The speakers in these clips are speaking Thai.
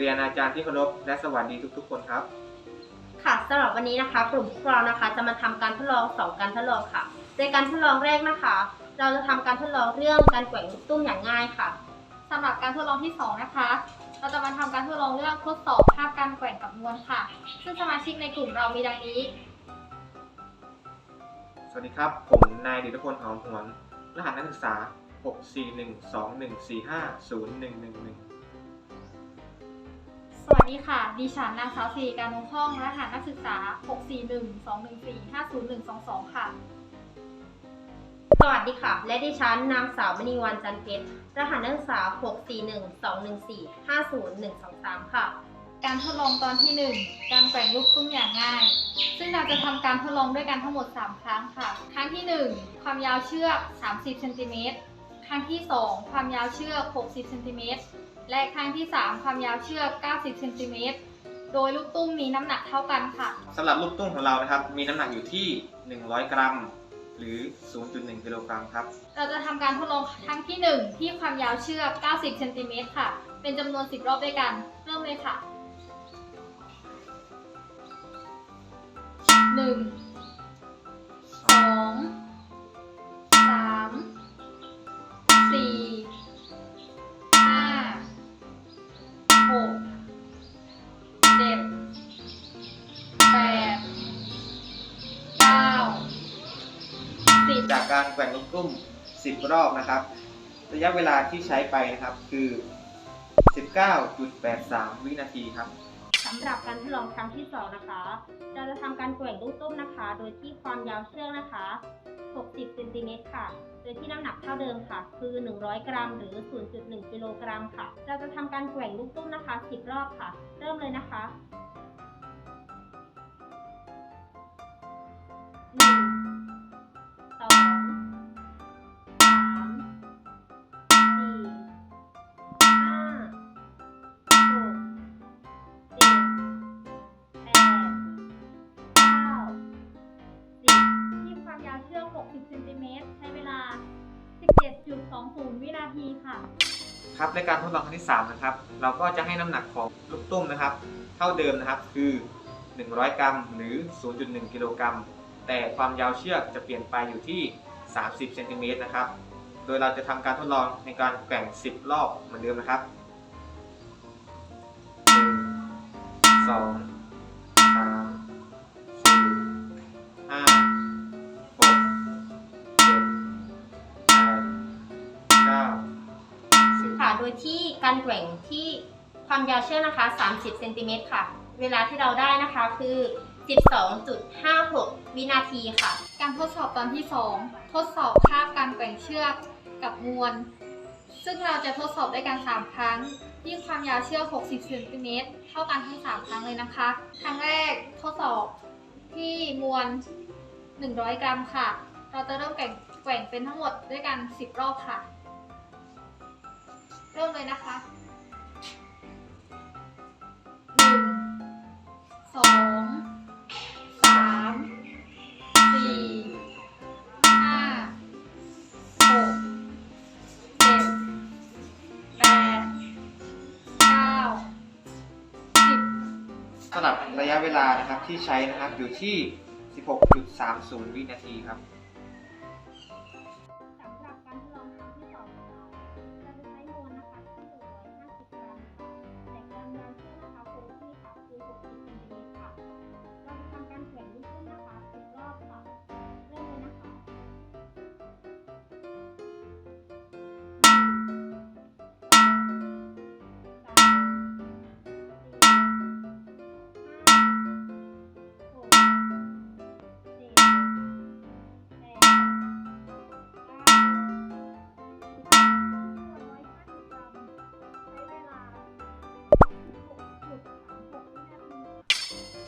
เรียนอาจารย์ที่เคารพและสวัสดีทุกๆ คนครับ ค่ะสำหรับวันนี้นะคะ กลุ่มพวกเรานะคะ จะมาทำการทดลองสองการทดลองค่ะ โดยการทดลองแรกนะคะ เราจะทำการทดลองเรื่องการแกว่งลูกตุ้มอย่างง่ายค่ะสำหรับการทดลองที่ 2 นะคะ เราจะมาทำการทดลองเรื่องทดสอบภาพการแกว่งกับมวลค่ะ ซึ่งสมาชิกในกลุ่มเรามีดังนี้ สวัสดีครับ ผมนายดิตพลหอมหวนรหัสนักศึกษา 64121450111ส วัสดีค่ะ ดิฉันนางสาวสิริการนุห้องรหัสนักศึกษา 64121450122 ค่ะ สวัสดีค่ะ และดิฉันนางสาวมณีวันจันทร์เพชรรหัสนักศึกษา 64121450123 ค่ะ การทดลองตอนที่ 1 การแกว่งลูกตุ้มอย่างง่าย ซึ่งเราจะทำการทดลองด้วยกันทั้งหมด 3 ครั้งค่ะ ครั้งที่ 1 ความยาวเชือก 30 เซนติเมตร ครั้งที่ 2 ความยาวเชือก 60 เซนติเมตรและครั้งที่ 3 ความยาวเชือก 90เซนติเมตร โดยลูกตุ้มมีน้ำหนักเท่ากันค่ะ สำหรับลูกตุ้มของเรานะครับ มีน้ำหนักอยู่ที่ 100 กรัม หรือ 0.1กิโลกรัมครับ เราจะทำการทดลองครั้งที่ 1 ที่ความยาวเชือก 90เซนติเมตรค่ะ เป็นจำนวน 10 รอบด้วยกัน เริ่มเลยค่ะ 1 จากการแกว่งลูกตุ้ม 10 รอบนะครับ ระยะเวลาที่ใช้ไปนะครับคือ 19.83 วินาทีครับสำหรับการทดลองครั้งที่สองนะคะ เราจะทำการแกว่งลูกตุ้มนะคะ โดยที่ความยาวเชือกนะคะ 60 เซนติเมตรค่ะ โดยที่น้ำหนักเท่าเดิมค่ะ คือ 100 กรัม หรือ 0.1 กิโลกรัมค่ะ เราจะทำการแกว่งลูกตุ้มนะคะ 10 รอบค่ะ เริ่มเลยนะคะ 60เซนติเมตรใช้เวลา 17.20 วินาทีค่ะ ครับในการทดลองครั้งที่ 3 นะครับ เราก็จะให้น้ำหนักของลูกตุ้มนะครับ เท่าเดิมนะครับ คือ 100 กรัม หรือ 0.1 กิโลกรัม แต่ความยาวเชือกจะเปลี่ยนไปอยู่ที่ 30 เซนติเมตรนะครับ โดยเราจะทำการทดลองในการแกว่ง 10 รอบเหมือนเดิมนะครับ 2 โดยที่การแกว่งที่ความยาวเชือกนะคะ 30 เซนติเมตรค่ะ เวลาที่เราได้นะคะคือ 12.56 วินาทีค่ะ การทดสอบตอนที่ 2 ทดสอบภาพการแกว่งเชือกกับมวล ซึ่งเราจะทดสอบด้วยกัน 3 ครั้ง ที่ความยาวเชือก 60 เซนติเมตร เท่ากันทั้ง 3 ครั้งเลยนะคะ ครั้งแรกทดสอบที่มวล 100 กรัมค่ะ เราจะเริ่มแกว่งแกว่งเป็นทั้งหมดด้วยกัน 10 รอบค่ะ สำหรับระยะเวลานะครับที่ใช้นะครับอยู่ที่ 16.30 วินาทีครับ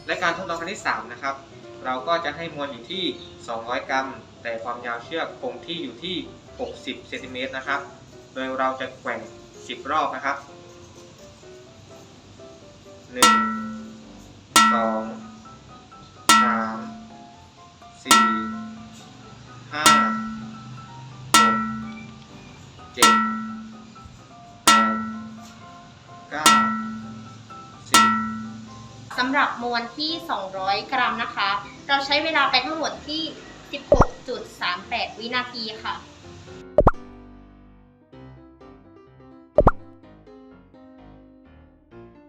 และการทดลองครั้งที่3นะครับเราก็จะให้มวลอยู่ที่ 200 กรัม แต่ความยาวเชือกคงที่อยู่ที่ 60 เซนติเมตรนะครับ โดยเราจะแกว่ง 10 รอบนะครับ 1 2 3 4 5 6 7 8 9ำหรับมวลที่ 200 กรัมนะคะ เราใช้เวลาไปทั้งหมดที่ 16.38 วินาทีค่ะ